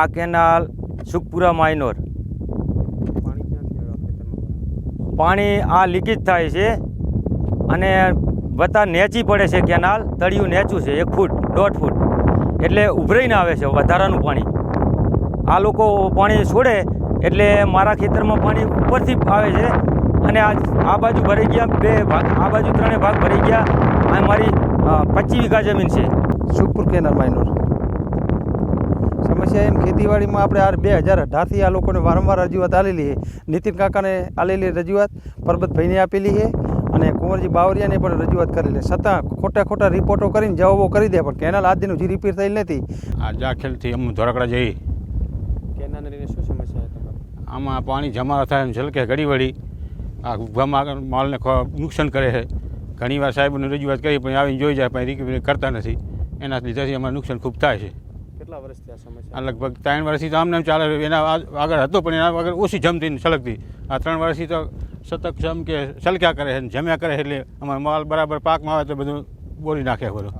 આ canal સુખપુરા minor. પાણી આ લીકેજ થાય છે અને બધા નેચી પડે છે કેનાલ તળિયું નેચું છે એક ફૂટ દોઢ ફૂટ. એટલે ઉભરાઈને આવે છે વધારાનું પાણી. આ લોકો પાણી છોડે એટલે મારા ખેતરમાં પાણી ઉપરથી આવે છે અને આ આ બાજુ ભરાઈ ગયા બે ભાગ આ બાજુ ત્રણેય ભાગ ભરાઈ ગયા અને મારી પચીસ વીઘા જમીન છે. Sukhpur canal minor. સમસ્યા એમ ખેતીવાડીમાં આપણે આ બે હજાર અઢારથી આ લોકોને વારંવાર રજૂઆત આલેલી છે. નીતિન કાકાને આલેલી રજૂઆત પરબતભાઈને આપેલી છે અને કુંવરજી બાવરિયાને પણ રજૂઆત કરેલી છતાં ખોટા ખોટા રિપોર્ટો કરીને જવાબો કરી દે પણ કેનાલ આજ દિન હજી રિપેર થયેલ નથી. આ જાખેલથી અમે ધોરાકડા જઈ. કેનાલને લઈને શું સમસ્યા તમારે? આમાં પાણી જમા થાય એમ છલકે ઘડી વળી આ ઉભામાં માલને નુકસાન કરે છે. ઘણીવાર સાહેબને રજૂઆત કરી પણ આવીને જોઈ જાય પણ રિકવરી કરતા નથી. એના લીધેથી અમારે નુકસાન ખૂબ થાય છે. કેટલા વર્ષથી આ આ સમસ્યા લગભગ ત્રણ વર્ષથી તો આમને ચાલે એના આગળ હતો, પણ એના આગળ ઓછી જમતી ને છલકતી. આ ત્રણ વર્ષથી તો સતત જમ કે છલક્યા કરે છે જમ્યા કરે એટલે અમારો માલ બરાબર પાકમાં આવે તો બધું બોલી નાખે બધું